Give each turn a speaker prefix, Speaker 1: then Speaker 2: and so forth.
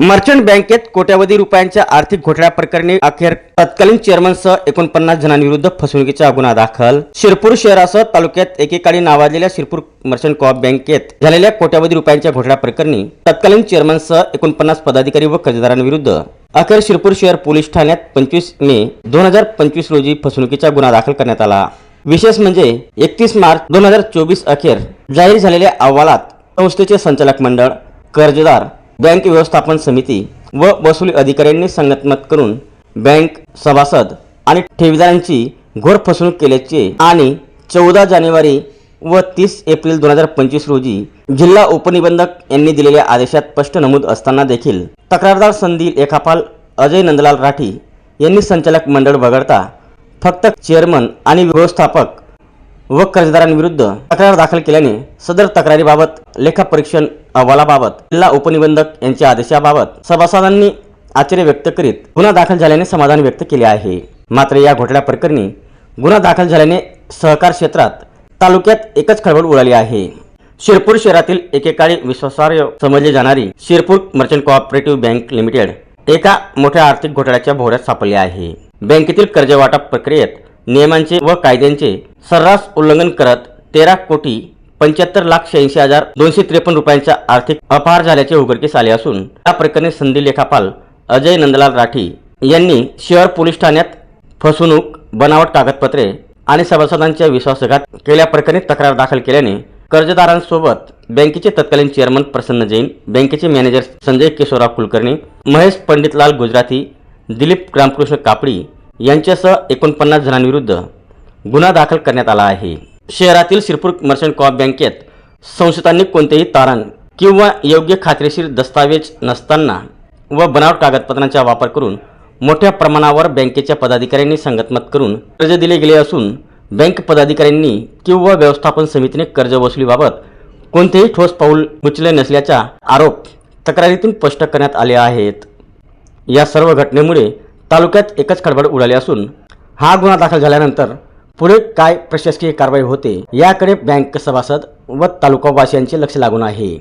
Speaker 1: Merchant बँकेत कोट्यावधी रुपयांच्या आर्थिक घोटाळ्या प्रकरणी अखेर तत्कालीन चेअरमनसह एकोणपन्नास जणांविरुद्ध फसवणुकीचा गुन्हा दाखल. शिरपूर शहरासह तालुक्यात एकेकाळी नावाजलेल्या शिरपूर मर्चंट कोऑप बँकेत झालेल्या कोट्यावधी रुपयांच्या घोटाळ्या प्रकरणी तत्कालीन चेअरमनसह एकोणपन्नास पदाधिकारी व कर्जदारांविरुद्ध अखेर शिरपूर शहर पोलीस ठाण्यात पंचवीस मे दोन हजार पंचवीस रोजी फसवणुकीचा गुन्हा दाखल करण्यात आला. विशेष म्हणजे एकतीस मार्च दोन हजार चोवीस अखेर जाहीर झालेल्या अहवालात संस्थेचे संचालक मंडळ कर्जदार बँक व्यवस्थापन समिती व वसुली अधिकाऱ्यांनी संगतमत करून बँक सभासद आणि ठेवीदारांची घोर फसवणूक केल्याचे आणि चौदा जानेवारी व तीस एप्रिल दोन हजार पंचवीस रोजी जिल्हा उपनिबंधक यांनी दिलेल्या आदेशात स्पष्ट नमूद असताना देखील तक्रारदार संधी लेखापाल अजय नंदलाल राठी यांनी संचालक मंडळ वगळता फक्त चेअरमन आणि व्यवस्थापक व कर्जदारांविरुद्ध तक्रार दाखल केल्याने सदर तक्रारीबाबत लेखापरीक्षण अहवालाबाबत जिल्हा उपनिबंधक यांच्या आदेशाबाबत सभासदांनी आश्चर्य व्यक्त करीत गुन्हा दाखल झाल्याने समाधान व्यक्त केले आहे. मात्र या घोटाळ्या प्रकरणी गुन्हा दाखल झाल्याने सहकार क्षेत्रात तालुक्यात एकच खळबळ उडाली आहे. शिरपूर शहरातील एकेकाळी विश्वासार्ह समजली जाणारी Shirpur merchant cooperative bank limited एका मोठ्या आर्थिक घोटाळ्याच्या भोवऱ्यात सापडली आहे. बँकेतील कर्जवाटप प्रक्रियेत नियमांचे व कायद्यांचे सर्रास उल्लंघन करत तेरा कोटी पंच्याहत्तर लाख शहाऐंशी हजार दोनशे त्रेपन्न रुपयांचा आर्थिक अपहार झाल्याचे उघडकीस आले असून या प्रकरणी संधी लेखापाल अजय नंदलाल राठी यांनी शहर पोलीस ठाण्यात फसवणूक बनावट कागदपत्रे आणि सभासदांच्या विश्वासघात केल्याप्रकरणी तक्रार दाखल केल्याने कर्जदारांसोबत बँकेचे तत्कालीन चेअरमन प्रसन्न जैन बँकेचे मॅनेजर संजय केशवराव कुलकर्णी महेश पंडितलाल गुजराती दिलीप रामकृष्ण कापडी यांच्यासह एकोणपन्नास जणांविरुद्ध गुन्हा दाखल करण्यात आला आहे. शहरातील शिरपूर मर्चंट कॉप बँकेत संशयितांनी कोणतेही तारण किंवा योग्य खात्रीशीर दस्तावेज नसताना व बनावट कागदपत्रांचा वापर करून मोठ्या प्रमाणावर बँकेच्या पदाधिकाऱ्यांनी संगतमत करून कर्ज दिले गेले असून बँक पदाधिकाऱ्यांनी किंवा व्यवस्थापन समितीने कर्ज वसुलीबाबत कोणतेही ठोस पाऊल उचले नसल्याचा आरोप तक्रारीतून स्पष्ट करण्यात आले आहेत. या सर्व घटनेमुळे तालुक्यात एकच खडबड उडाली असून हा गुन्हा दाखल झाल्यानंतर पुढे काय प्रशासकीय कारवाई होते याकडे बँक सभासद व तालुकावासियांचे लक्ष लागून आहे.